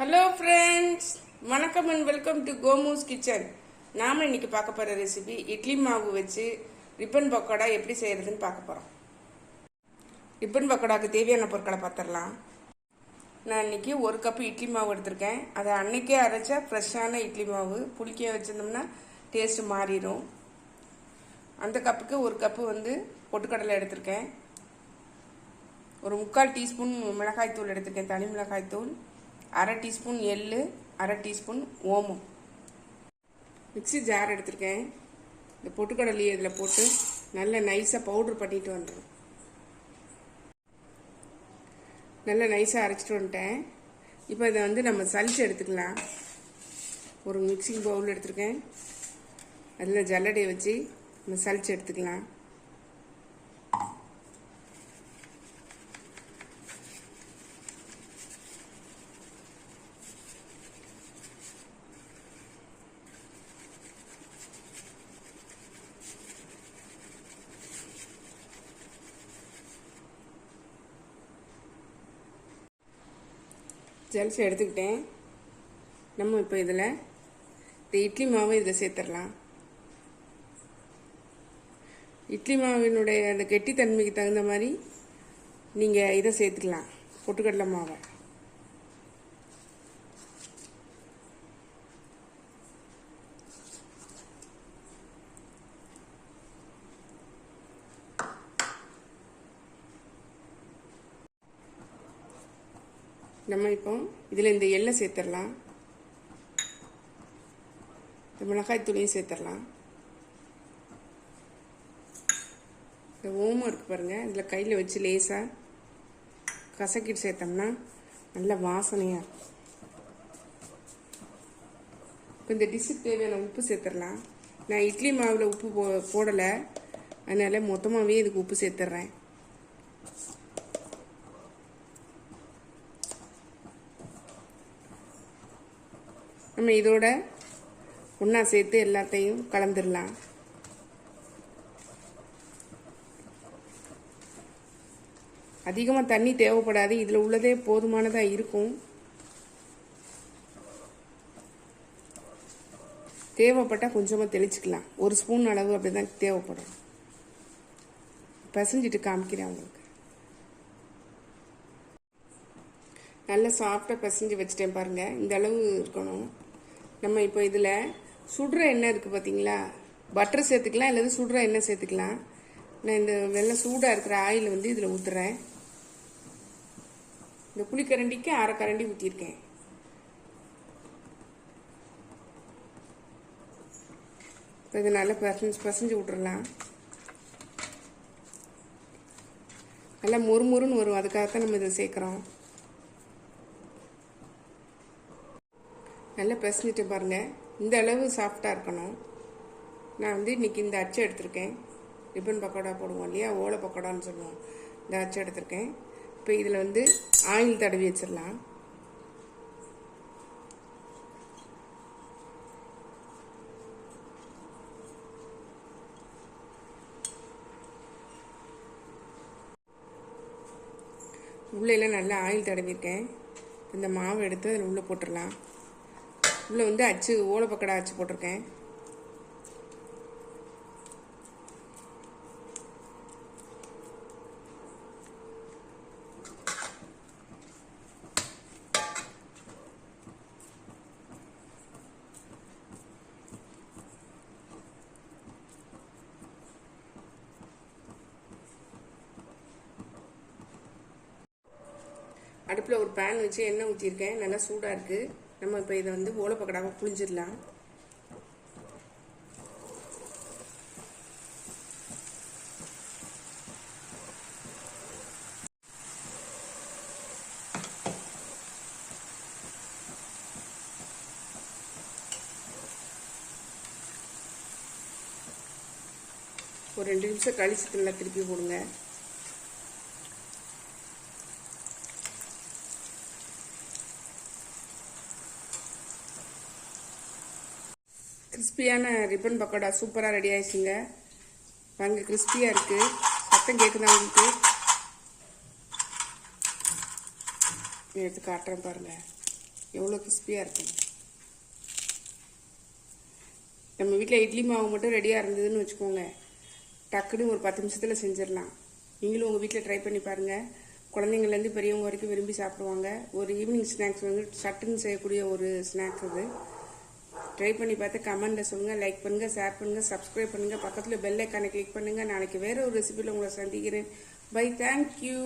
Hello friends வணக்கம் and welcome to கோமூஸ் kitchen நாம இன்றைக்கி பார்க்க போகிற ரெசிபி இட்லி மாவு வச்சு ரிப்பன் பக்கோடா எப்படி செய்கிறதுன்னு பார்க்க போகிறோம் ரிப்பன் பக்கோடாக்கு தேவையான பொருட்களை பார்த்துடலாம். நான் இன்னைக்கு ஒரு கப்பு இட்லி மாவு எடுத்திருக்கேன். அதை அன்றைக்கே அரைச்சா ஃப்ரெஷ்ஷான இட்லி மாவு புளிக்க வச்சுருந்தோம்னா டேஸ்ட்டு மாறிடும். அந்த கப்புக்கு ஒரு கப்பு வந்து பொட்டுக்கடலை எடுத்திருக்கேன். ஒரு முக்கால் டீஸ்பூன் மிளகாய்த்தூள் எடுத்திருக்கேன். தனி மிளகாய்த்தூள். அரை டீஸ்பூன் எள்ளு அரை டீஸ்பூன் ஓமம். மிக்ஸி ஜார் எடுத்திருக்கேன். இந்த பொட்டுக்கடலையை இதில் போட்டு நல்ல நைஸாக பவுட்ரு பண்ணிட்டு வந்துடும் நல்ல நைஸாக அரைச்சிட்டு வந்துட்டேன். இப்போ இதை வந்து நம்ம சலிச்சு எடுத்துக்கலாம். ஒரு மிக்சிங் பவுல் எடுத்திருக்கேன். அதில் ஜல்லடையை வச்சு நம்ம சலிச்சு எடுத்துக்கலாம். ஜெல்ஸ் எடுத்துக்கிட்டேன். நம்ம இப்போ இதில் இந்த இட்லி மாவு இதில் சேர்த்துடலாம். இட்லி மாவினுடைய அந்த கெட்டித்தன்மைக்கு தகுந்த மாதிரி நீங்கள் இதை சேர்த்துக்கலாம். பொட்டுக்கடலை மாவை. நம்ம இப்போ இதில் இந்த எள்ளை சேர்த்துடலாம். இந்த மிளகாய் தூளையும் சேர்த்துடலாம். இந்த ஓமம் இருக்கு பாருங்க. இதில் கையில் வச்சு லேசாக கசக்கிட்டு சேர்த்தோம்னா நல்ல வாசனையாக இருக்கும். இப்போ இந்த டிஷ்ஷுக்கு தேவையான உப்பு சேர்த்துடலாம். நான் இட்லி மாவில் உப்பு போ போடலை. அதனால் மொத்தமாகவே இதுக்கு உப்பு சேர்த்துட்றேன். நம்ம இதோட ஒன்றா சேர்த்து எல்லாத்தையும் கலந்துடலாம் அதிகமாக தண்ணி தேவைப்படாது. இதில் உள்ளதே போதுமானதாக இருக்கும். தேவைப்பட்டால் கொஞ்சமாக தெளிச்சுக்கலாம். ஒரு ஸ்பூன் அளவு அப்படி தான் தேவைப்படும். பசஞ்சிட்டு காமிக்கிறேன் உங்களுக்கு. நல்லா சாஃப்டாக பிசைஞ்சு வச்சுட்டேன் பாருங்கள் இந்த அளவு இருக்கணும். நம்ம இப்போ இதில் சுடுற எண்ணெய் இருக்குது பார்த்தீங்களா பட்டர் சேர்த்துக்கலாம் இல்லை சுடுற எண்ணெய் சேர்த்துக்கலாம். நான் இந்த வெள்ளை சூடாக இருக்கிற ஆயில் வந்து இதில் ஊற்றுறேன் இந்த புளிக்கரண்டிக்கு அரை கரண்டி ஊற்றிருக்கேன் இப்போ இது நல்லா பசஞ்சு பசஞ்சு விட்றலாம் நல்லா மொறுமொறுன்னு வரும் அதுக்காகத்தான் நம்ம இதை சேர்க்குறோம். நல்லா பிசைஞ்சிட்டு பாருங்கள் இந்த அளவு சாஃப்டாக இருக்கணும். நான் வந்து இன்றைக்கி இந்த அச்சை எடுத்திருக்கேன். ரிப்பன் பக்கோடா போடுவோம் இல்லையா? ஓலை பக்கோடான்னு சொல்லுவோம். இந்த அச்சை எடுத்திருக்கேன். இப்போ இதில் வந்து ஆயில் தடவி வச்சிடலாம். உள்ளே நல்லா ஆயில் தடவிருக்கேன் இந்த மாவு எடுத்து அதில் உள்ளே போட்டுடலாம். உள்ளே வந்து அச்சு ஓலை பக்கடா அச்சு போட்டிருக்கேன். அடுப்பில் ஒரு பேன் வச்சு எண்ணெய் ஊற்றிருக்கேன் நல்லா சூடாக இருக்குது நம்ம இப்போ இதை வந்து ஓலை பக்கடாமல் புழிஞ்சிடலாம். ஒரு ரெண்டு நிமிஷம் கழிச்சு நல்லா திருப்பி போடுங்க. கிறிஸ்பியான ரிப்பன் பக்கோடா சூப்பராக ரெடி ஆயிடுச்சுங்க. பாருங்க கிறிஸ்பியாக இருக்குது சத்தம் கேட்குதா உங்களுக்கு? எடுத்து காட்டுறேன் பாருங்கள் எவ்வளோ கிறிஸ்பியாக இருக்குங்க நம்ம வீட்டில் இட்லி மாவு மட்டும் ரெடியாக இருந்ததுன்னு வச்சுக்கோங்க. டக்குன்னு ஒரு பத்து நிமிஷத்தில் செஞ்சிடலாம். நீங்களும் உங்கள் வீட்டில் ட்ரை பண்ணி பாருங்கள் குழந்தைங்கள்லேருந்து பெரியவங்க வரைக்கும் விரும்பி சாப்பிடுவாங்க. ஒரு ஈவினிங் ஸ்நாக்ஸ் வந்து சட்டுன்னு செய்யக்கூடிய ஒரு ஸ்நாக்ஸ் இது ட்ரை பண்ணி பார்த்து கமெண்ட்டில் சொல்லுங்கள் லைக் பண்ணுங்கள் ஷேர் பண்ணுங்கள் சப்ஸ்கிரைப் பண்ணுங்கள் பக்கத்தில் பெல் ஐக்கானை கிளிக் பண்ணுங்கள் நாளைக்கு வேறு ஒரு ரெசிபியில் உங்களை சந்திக்கிறேன். By thank you